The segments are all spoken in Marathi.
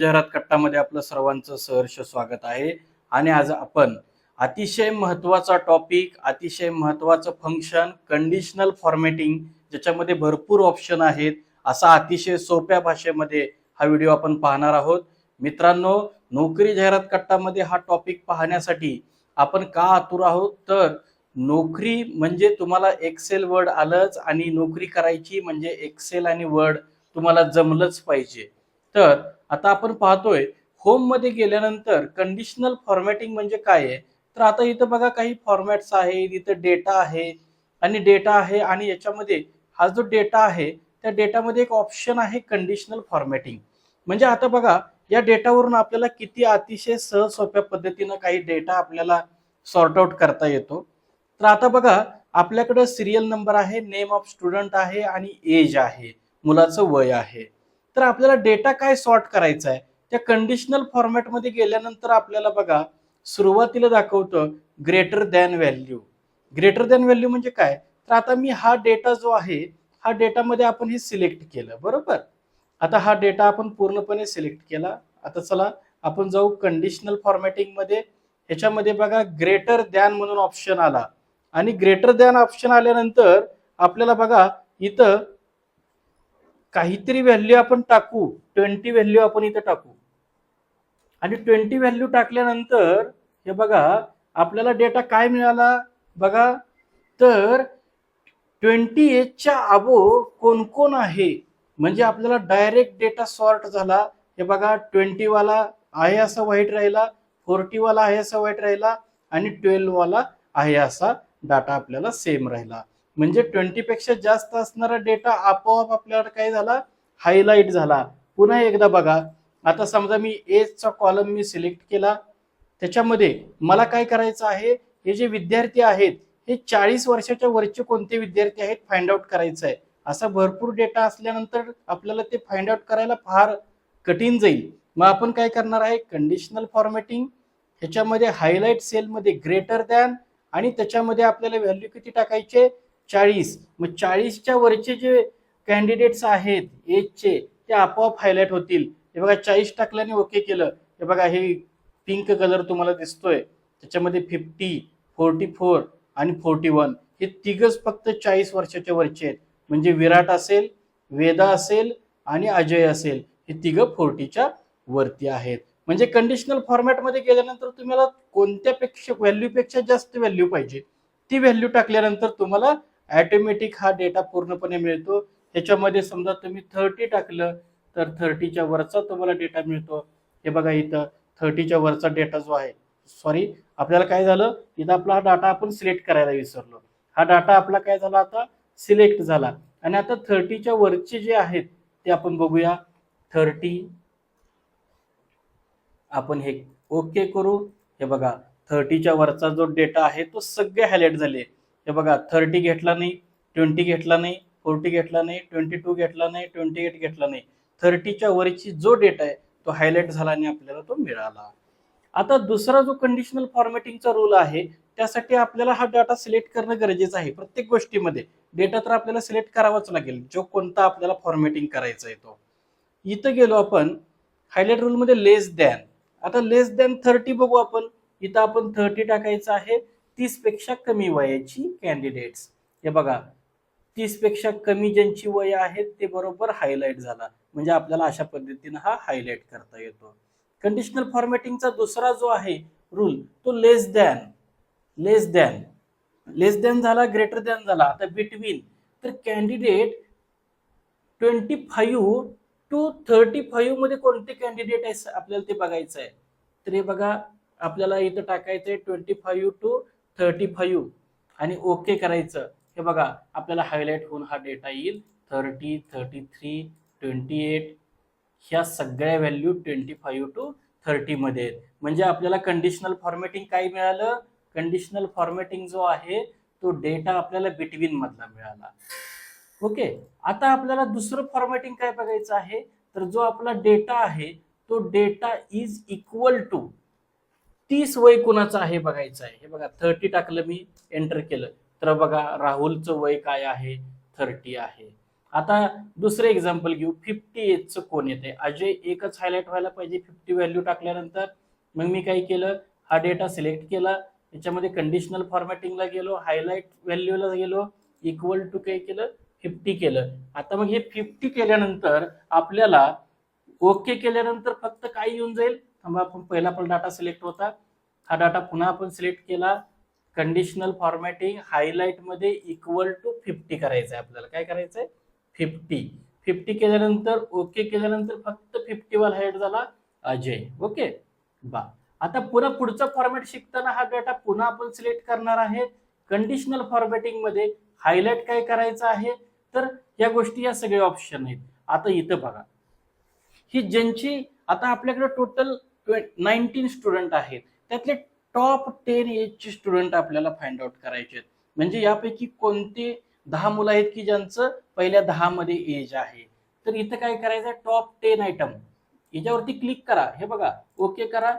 जाहिरात कट्टामध्ये आपलं सर्वांचं सहर्ष स्वागत आहे. आणि आज आपण अतिशय महत्त्वाचा टॉपिक अतिशय महत्वाचं फंक्शन कंडिशनल फॉर्मॅटिंग ज्याच्यामध्ये भरपूर ऑप्शन आहेत असा अतिशय सोप्या भाषेमध्ये हा व्हिडिओ आपण पाहणार आहोत. मित्रांनो नोकरी जाहिरात कट्टामध्ये हा टॉपिक पाहण्यासाठी आपण का आतुर आहोत? तर नोकरी म्हणजे तुम्हाला एक्सेल वर्ड आलंच आणि नोकरी करायची म्हणजे एक्सेल आणि वर्ड तुम्हाला जमलंच पाहिजे. तर आता आपण पाहतोय होममध्ये गेल्यानंतर कंडिशनल फॉर्मॅटिंग म्हणजे काय आहे? तर आता इथं बघा काही फॉर्मॅट्स आहेत इथं डेटा आहे आणि डेटा आहे आणि याच्यामध्ये हा जो डेटा आहे त्या डेटामध्ये एक ऑप्शन आहे कंडिशनल फॉर्मॅटिंग म्हणजे आता बघा या डेटावरून आपल्याला किती अतिशय सहज सोप्या पद्धतीनं काही डेटा आपल्याला सॉर्ट आउट करता येतो. तर आता बघा आपल्याकडं सिरियल नंबर आहे नेम ऑफ स्टुडंट आहे आणि एज आहे मुलाचं वय आहे. तर आपल्याला डेटा काय सॉर्ट करायचा आहे? त्या कंडिशनल फॉर्मॅटमध्ये गेल्यानंतर आपल्याला बघा सुरुवातीला दाखवतं greater than value greater than value म्हणजे काय? तर आता मी हा डेटा जो आहे हा डेटामध्ये आपण हे सिलेक्ट केलं बरोबर? आता हा डेटा आपण पूर्णपणे सिलेक्ट केला. आता चला आपण जाऊ कंडिशनल फॉर्मॅटिंगमध्ये. ह्याच्यामध्ये बघा ग्रेटर दॅन म्हणून ऑप्शन आला. आणि ग्रेटर दॅन ऑप्शन आल्यानंतर आपल्याला बघा इथं काहीतरी व्हॅल्यू आपण टाकू ट्वेंटी व्हॅल्यू आपण इथं टाकू. आणि ट्वेंटी व्हॅल्यू टाकल्यानंतर हे बघा आपल्याला डेटा काय मिळाला? बघा तर ट्वेंटी एजच्या अबो कोण कोण आहे? म्हणजे आपल्याला डायरेक्ट डेटा सॉर्ट झाला. हे बघा ट्वेंटीवाला आहे असा व्हाईट राहिला फोर्टीवाला आहे असा वाईट राहिला आणि ट्वेल्ववाला आहे असा डाटा आपल्याला सेम राहिला. म्हणजे ट्वेंटीपेक्षा जास्त असणारा डेटा आपोआप आपल्याला काय झाला? हायलाईट झाला. पुन्हा एकदा बघा. आता समजा मी एजचा कॉलम मी सिलेक्ट केला. त्याच्यामध्ये मला काय करायचं आहे? हे जे विद्यार्थी आहेत हे चाळीस वर्षाच्या वरचे कोणते विद्यार्थी आहेत? फाइंड आउट करायचं आहे. असा भरपूर डेटा असल्यानंतर आपल्याला ते फाइंड आउट करायला फार कठीण जाईल. मग आपण काय करणार आहे? कंडिशनल फॉर्मॅटिंग ह्याच्यामध्ये हायलाईट सेलमध्ये ग्रेटर दॅन आणि त्याच्यामध्ये आपल्याला व्हॅल्यू किती टाकायचे? चाळीस. मग चाळीसच्या वरचे जे कॅन्डिडेट्स आहेत एजचे ते आपोआप हायलाईट होतील. हे बघा चाळीस टाकल्याने ओके केलं. हे बघा हे पिंक कलर तुम्हाला दिसतोय. त्याच्यामध्ये फिफ्टी फोर्टी फोर आणि फोर्टी वन हे तिघच फक्त चाळीस वर्षाच्या वरचे आहेत. म्हणजे विराट असेल वेदा असेल आणि अजय असेल. हे तिघं फोर्टीच्या वरती आहेत. म्हणजे कंडिशनल फॉर्मॅटमध्ये गेल्यानंतर तुम्हाला कोणत्या पेक्षा व्हॅल्यूपेक्षा जास्त व्हॅल्यू पाहिजे ती व्हॅल्यू टाकल्यानंतर तुम्हाला ॲटोमॅटिक हा डेटा पूर्णपणे मिळतो. ह्याच्यामध्ये समजा तुम्ही थर्टी टाकलं तर थर्टीच्या वरचा तुम्हाला डेटा मिळतो. हे बघा इथं थर्टीच्या वरचा डेटा जो आहे सॉरी आपल्याला काय झालं? इथं आपला हा डाटा आपण सिलेक्ट करायला विसरलो. हा डाटा आपला काय झाला आता? सिलेक्ट झाला. आणि आता थर्टीच्या वरचे जे आहेत ते आपण बघूया. थर्टी आपण हे ओके करू. हे बघा थर्टीच्या वरचा जो डेटा आहे तो सगळे हायलाइट झाले. हे बघा थर्टी घेतला नाही ट्वेंटी घेतला नाही फोर्टी घेतला नाही ट्वेंटी टू घेतला नाही ट्वेंटी एट घेतला नाही. थर्टीच्या वरची जो डेटा आहे तो हायलाइट झाला आणि आपल्याला तो मिळाला. आता दुसरा जो कंडिशनल फॉर्मॅटिंगचा रूल आहे त्यासाठी आपल्याला हा डाटा सिलेक्ट करणं गरजेचं आहे प्रत्येक गोष्टीमध्ये. डेटा तर आपल्याला सिलेक्ट करावाच लागेल जो कोणता आपल्याला फॉर्मॅटिंग करायचा आहे तो. इथं गेलो आपण हायलाइट रूलमध्ये लेस दॅन आता लेस दॅन थर्टी बघू आपण. इथं आपण थर्टी टाकायचं आहे तीसपेक्षा कमी वयाची कॅन्डिडेट्स हे बघा तीसपेक्षा कमी ज्यांची वय आहेत ते बरोबर हायलाईट झाला. म्हणजे आपल्याला अशा पद्धतीनं हा हायलाईट करता येतो. कंडिशनल फॉर्मॅटिंगचा दुसरा जो आहे रूल तो less than less than less than झाला ग्रेटर दॅन झाला. आता बिटवीन तर candidate twenty five to thirty फाईव्हमध्ये कोणते कॅन्डिडेट आहे आपल्याला ते बघायचं आहे तर हे बघा आपल्याला इथं टाकायचं आहे twenty five to thirty five आणि ओके करायचं हे बघा आपल्याला हायलाईट होऊन हा डेटा येईल. Thirty thirty three twenty eight ह्या सगळ्या व्हॅल्यू ट्वेंटी फाईव्ह टू थर्टीमध्ये आहेत. म्हणजे आपल्याला कंडिशनल फॉर्मॅटिंग काय मिळालं? कंडिशनल फॉर्मॅटिंग जो आहे तो डेटा आपल्याला बिटवीन मधला मिळाला. ओके आता आपल्याला दुसरं फॉर्मॅटिंग काय बघायचं आहे? तर जो आपला डेटा आहे तो डेटा इज इक्वल टू तीस वय कुणाचं आहे बघायचं आहे. हे बघा थर्टी टाकलं मी एंटर केलं. तर बघा राहुलचं वय काय आहे? थर्टी आहे. आता दुसरे एक्झाम्पल घेऊ. फिफ्टी एजचं कोण येते अजय एकच हायलाइट व्हायला पाहिजे फिफ्टी व्हॅल्यू टाकल्यानंतर. मग मी काय केलं? हा डेटा सिलेक्ट केला. याच्यामध्ये कंडिशनल फॉर्मॅटिंगला गेलो हायलाइट व्हॅल्यूला गेलो इक्वल टू काय केलं? फिफ्टी केलं. आता मग हे फिफ्टी केल्यानंतर आपल्याला ओके केल्यानंतर फक्त काय येऊन जाईल? थांबा आपण पहिला पण डाटा सिलेक्ट होता. हा डाटा पुन्हा आपण सिलेक्ट केला. कंडिशनल फॉर्मॅटिंग हायलाइटमध्ये इक्वल टू फिफ्टी करायचं आहे आपल्याला. काय करायचं आहे फिफ्टी फिफ्टी केल्यानंतर ओके केल्यानंतर फक्त फिफ्टी वाला हाईट झाला अजय. ओके बा. आता पुन्हा पुढचा फॉर्मॅट शिकताना हा डाटा पुन्हा आपण सिलेक्ट करणार आहे. कंडिशनल फॉर्मॅटिंगमध्ये हायलाईट काय करायचं आहे? तर या गोष्टी या सगळ्या ऑप्शन आहेत. आता इथं बघा. ही ज्यांची आता आपल्याकडे टोटल नाईन्टीन स्टुडंट आहेत त्यातले टॉप टेन एजचे स्टुडंट आपल्याला फाइंड आउट करायचे आहेत. म्हणजे यापैकी कोणते दहा मुलं आहेत की ज्यांचं पहिल्या दहा मध्ये एज आहे? तर इथं काय करायचं? टॉप टेन आयटम याच्यावरती क्लिक करा. हे बघा ओके करा.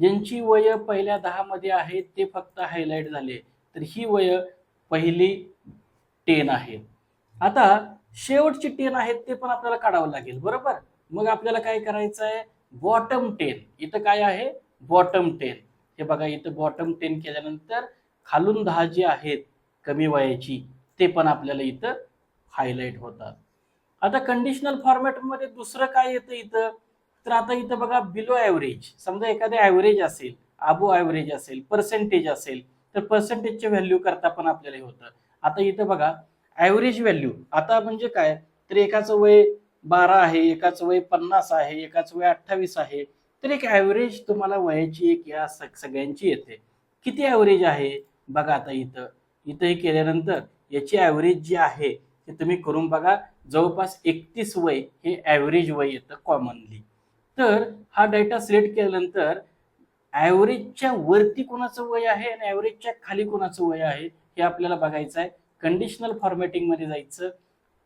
ज्यांची वय पहिल्या दहा मध्ये आहेत ते फक्त हायलाईट झाले. तर ही वय पहिली टेन आहेत आता शेवटची टेन आहेत ते पण आपल्याला काढावं लागेल. बरोबर? मग आपल्याला काय करायचं आहे बॉटम टेन इथं काय आहे? बॉटम टेन हे बघा इथं बॉटम टेन केल्यानंतर खालून दहा जी आहेत कमी वयाची ते पण आपल्याला इथं हायलाईट होतात. आता कंडिशनल फॉर्मॅटमध्ये दुसरं काय येतं इथं? तर आता इथं बघा बिलो ॲव्हरेज समजा एखादं ॲव्हरेज असेल आबो ॲव्हरेज असेल पर्सेंटेज असेल तर पर्सेंटेजचे व्हॅल्यू करता पण आपल्याला हे होतं. आता इथं बघा ॲव्हरेज व्हॅल्यू आता म्हणजे काय? तर एकाचं वय बारा आहे एकाच वय पन्नास आहे एकाच वय अठ्ठावीस आहे तर एक ॲव्हरेज तुम्हाला वयाची एक या सगळ्यांची येते. किती ॲव्हरेज आहे? बघा आता इथं. इथं हे केल्यानंतर याची ॲव्हरेज जी आहे ते तुम्ही करून बघा. जवळपास एकतीस वय हे ॲव्हरेज वय येतं कॉमनली तर हा डेटा सिलेक्ट केल्यानंतर ॲव्हरेजच्या वरती कोणाचं वय आहे आणि ॲव्हरेजच्या खाली कोणाचं वय आहे हे आपल्याला बघायचं आहे कंडिशनल फॉर्मॅटिंगमध्ये जायचं.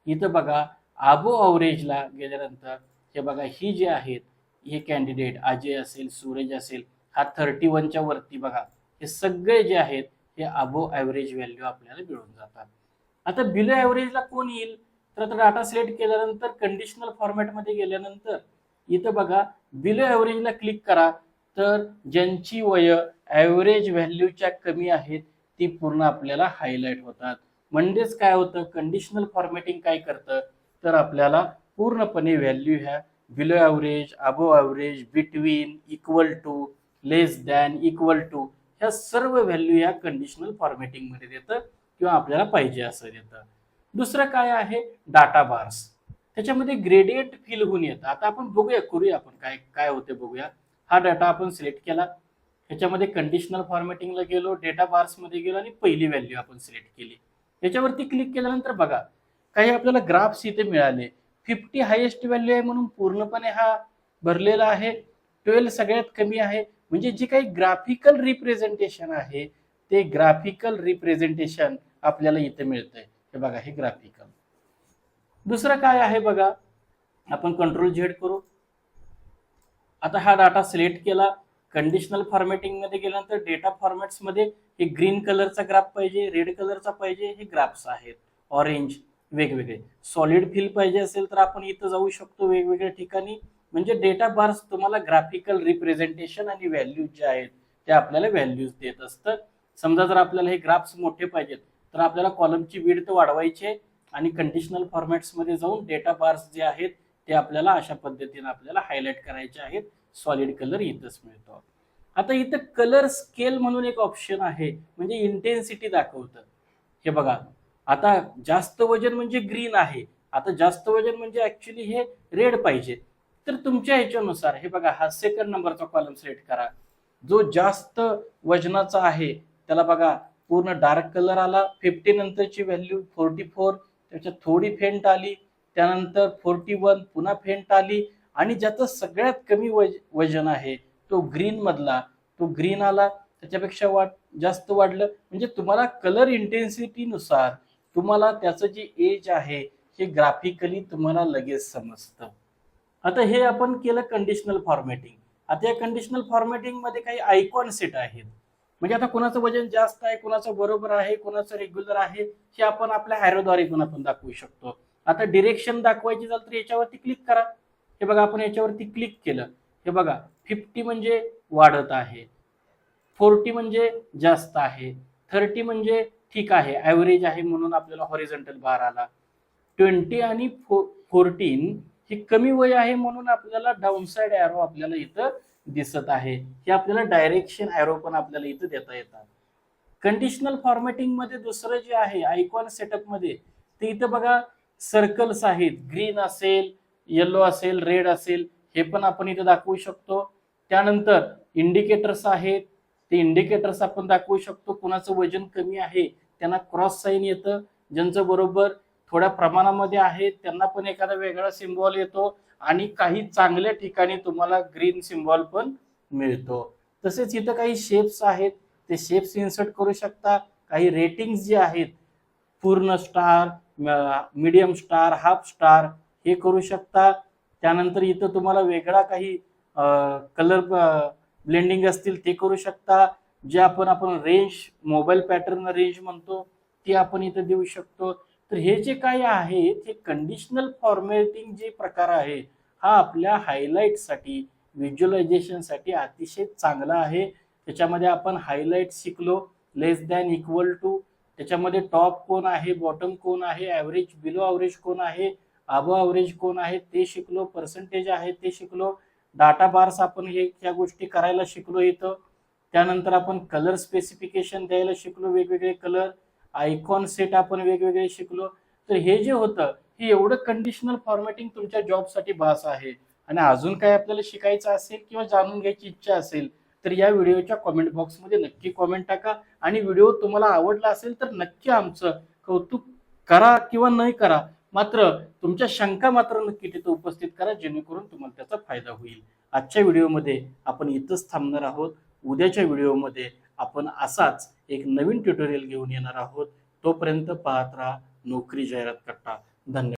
इथं बघा. आबो अवरेजला गेल्यानंतर हे बघा ही जे आहेत हे कॅन्डिडेट अजय असेल सूरज असेल हा थर्टी वनच्या वरती बघा हे सगळे जे आहेत हे अबो ॲव्हरेज व्हॅल्यू आपल्याला मिळून जातात. आता बिलो ॲव्हरेजला कोण येईल? तर आता डाटा सिलेक्ट केल्यानंतर कंडिशनल फॉर्मॅटमध्ये गेल्यानंतर इथं बघा बिलो ॲव्हरेजला क्लिक करा तर ज्यांची वय ॲव्हरेज व्हॅल्यूच्या कमी आहेत ती पूर्ण आपल्याला हायलाईट होतात. म्हणजेच काय होतं? कंडिशनल फॉर्मॅटिंग काय करतं? तर आपल्याला पूर्णपणे व्हॅल्यू ह्या below average above average between equal to less than equal to ह्या सर्व व्हॅल्यू ह्या कंडिशनल फॉर्मॅटिंगमध्ये देतं किंवा आपल्याला पाहिजे असं देतं. दुसरं काय आहे? डाटा बार्स त्याच्यामध्ये ग्रेडियंट फिल होऊन येतं. आता आपण बघूया करूया आपण काय काय होते बघूया. हा डाटा आपण सिलेक्ट केला. ह्याच्यामध्ये कंडिशनल फॉर्मॅटिंगला गेलो डेटा बार्समध्ये गेलो आणि पहिली व्हॅल्यू आपण सिलेक्ट केली. याच्यावरती क्लिक केल्यानंतर बघा काही आपल्याला ग्राफ्स इथे मिळाले. फिफ्टी हायेस्ट व्हॅल्यू आहे म्हणून पूर्णपणे हा भरलेला आहे. ट्वेल्व सगळ्यात कमी आहे. म्हणजे जे काही ग्राफिकल रिप्रेझेंटेशन आहे ते ग्राफिकल रिप्रेझेंटेशन आपल्याला इथे मिळतंय. हे बघा हे ग्राफिकल दुसरं काय आहे बघा आपण कंट्रोल झेड करू. आता हा डाटा सिलेक्ट केला. कंडिशनल फॉर्मॅटिंगमध्ये गेल्यानंतर डेटा फॉर्मॅट्समध्ये हे ग्रीन कलरचा ग्राफ पाहिजे रेड कलरचा पाहिजे हे ग्राफ्स आहेत. ऑरेंज वेगवेगळे. सॉलिड फिल पाहिजे असेल तर आपण इथं जाऊ शकतो वेगवेगळ्या ठिकाणी. म्हणजे डेटा बार्स तुम्हाला ग्राफिकल रिप्रेझेंटेशन आणि व्हॅल्यूज जे आहेत ते आपल्याला व्हॅल्यूज देत असतं. समजा जर आपल्याला हे ग्राफ्स मोठे पाहिजेत तर आपल्याला कॉलमची विड्थ वाढवायची आहे आणि कंडिशनल फॉर्मॅट्समध्ये जाऊन डेटा बार्स जे आहेत ते आपल्याला अशा पद्धतीने आपल्याला हायलाईट करायचे आहेत. सॉलिड कलर इथंच मिळतो. आता इथं कलर स्केल म्हणून एक ऑप्शन आहे. म्हणजे इंटेन्सिटी दाखवतं. हे बघा आता जास्त वजन म्हणजे ग्रीन आहे. आता जास्त वजन म्हणजे ऍक्च्युली हे रेड पाहिजे. तर तुमच्या ह्याच्यानुसार हे बघा हा सेकंड नंबरचा कॉलम सिलेक्ट करा. जो जास्त वजनाचा आहे त्याला बघा पूर्ण डार्क कलर आला फिफ्टी नंतरची व्हॅल्यू फोर्टी फोर त्याच्यात थोडी फेंट आली त्यानंतर फोर्टी वन पुन्हा फेंट आली आणि ज्याचं सगळ्यात कमी वज वजन आहे तो ग्रीन मधला. तो ग्रीन आला त्याच्यापेक्षा वाट जास्त वाढलं. म्हणजे तुम्हाला कलर इंटेन्सिटीनुसार तुम्हाला त्याचं जे एज आहे हे ग्राफिकली तुम्हाला लगेच समजतं. आता हे आपण केलं कंडिशनल फॉर्मॅटिंग आता या कंडिशनल फॉर्मॅटिंगमध्ये काही आयकॉन सेट आहेत. म्हणजे आता कोणाचं वजन जास्त आहे कोणाचं बरोबर आहे कोणाचं रेग्युलर आहे हे आपण आपल्या हॅरोद्वारे पण आपण दाखवू शकतो. आता डिरेक्शन दाखवायची झालं तर याच्यावरती क्लिक करा. हे बघा आपण याच्यावरती क्लिक केलं. हे बघा फिफ्टी म्हणजे वाढत आहे. फोर्टी म्हणजे जास्त आहे. थर्टी म्हणजे ठीक आहे ॲव्हरेज आहे म्हणून आपल्याला हॉरिझॉन्टल बार आला. ट्वेंटी आणि फो फोर्टीन हे कमी वय आहे म्हणून आपल्याला डाऊनसाईड ॲरो आपल्याला इथं दिसत आहे. हे आपल्याला डायरेक्शन ॲरो पण आपल्याला इथं देता येतात. कंडिशनल फॉर्मॅटिंगमध्ये दुसरं जे आहे आयकॉन सेटअपमध्ये ते इथं बघा सर्कल्स आहेत. ग्रीन असेल येलो असेल रेड असेल हे पण आपण इथं दाखवू शकतो. त्यानंतर इंडिकेटर्स आहेत. ते इंडिकेटर्स आपण दाखवू शकतो. कुणाचं वजन कमी आहे त्यांना क्रॉस साईन येतं. ज्यांचं बरोबर थोड्या प्रमाणामध्ये आहे त्यांना पण एखादा वेगळा सिम्बॉल येतो. आणि काही चांगल्या ठिकाणी तुम्हाला ग्रीन सिम्बॉल पण मिळतो. तसेच इथं काही शेप्स आहेत. ते शेप्स इन्सर्ट करू शकता. काही रेटिंग्स जे आहेत पूर्ण star medium star half star हे करू शकता. त्यानंतर इथं तुम्हाला वेगळा काही कलर ब्लेंडिंग असतील ते करू शकता. जे आपण आपण रेंज मोबाईल पॅटर्न रेंज म्हणतो ते आपण इथं देऊ शकतो. तर हे जे काही आहे ते कंडिशनल फॉर्मॅटिंग जे प्रकार आहे हा आपल्या हायलाईटसाठी व्हिज्युअलायझेशनसाठी अतिशय चांगला आहे. त्याच्यामध्ये आपण हायलाईट शिकलो लेस दॅन इक्वल टू त्याच्यामध्ये टॉप कोण आहे बॉटम कोण आहे ॲव्हरेज बिलो ॲव्हरेज कोण आहे अबो ॲव्हरेज कोण आहे ते शिकलो पर्सेंटेज आहे ते शिकलो. डाटा बार्स आपण हे ह्या गोष्टी करायला शिकलो इथं. त्यानंतर आपण कलर स्पेसिफिकेशन द्यायला शिकलो वेगवेगळे कलर. आयकॉन सेट आपण वेगवेगळे शिकलो. तर हे जे होतं हे एवढं कंडिशनल फॉर्मॅटिंग तुमच्या जॉबसाठी भास आहे. आणि अजून काय आपल्याला शिकायचं असेल किंवा जाणून घ्यायची इच्छा असेल तर या व्हिडिओच्या कॉमेंट बॉक्समध्ये नक्की कॉमेंट टाका. आणि व्हिडिओ तुम्हाला आवडला असेल तर नक्की आमचं कौतुक करा किंवा नाही करा. मात्र तुमच्या शंका मात्र नक्की तिथं उपस्थित करा जेणेकरून तुम्हाला त्याचा फायदा होईल. आजच्या व्हिडिओमध्ये आपण इथंच थांबणार आहोत. उद्याच्या व्हिडिओमध्ये आपण असाच एक नवीन ट्युटोरियल घेऊन येणार आहोत. तोपर्यंत पाहत राहा नोकरी जाहिरात कट्टा धन्यवाद.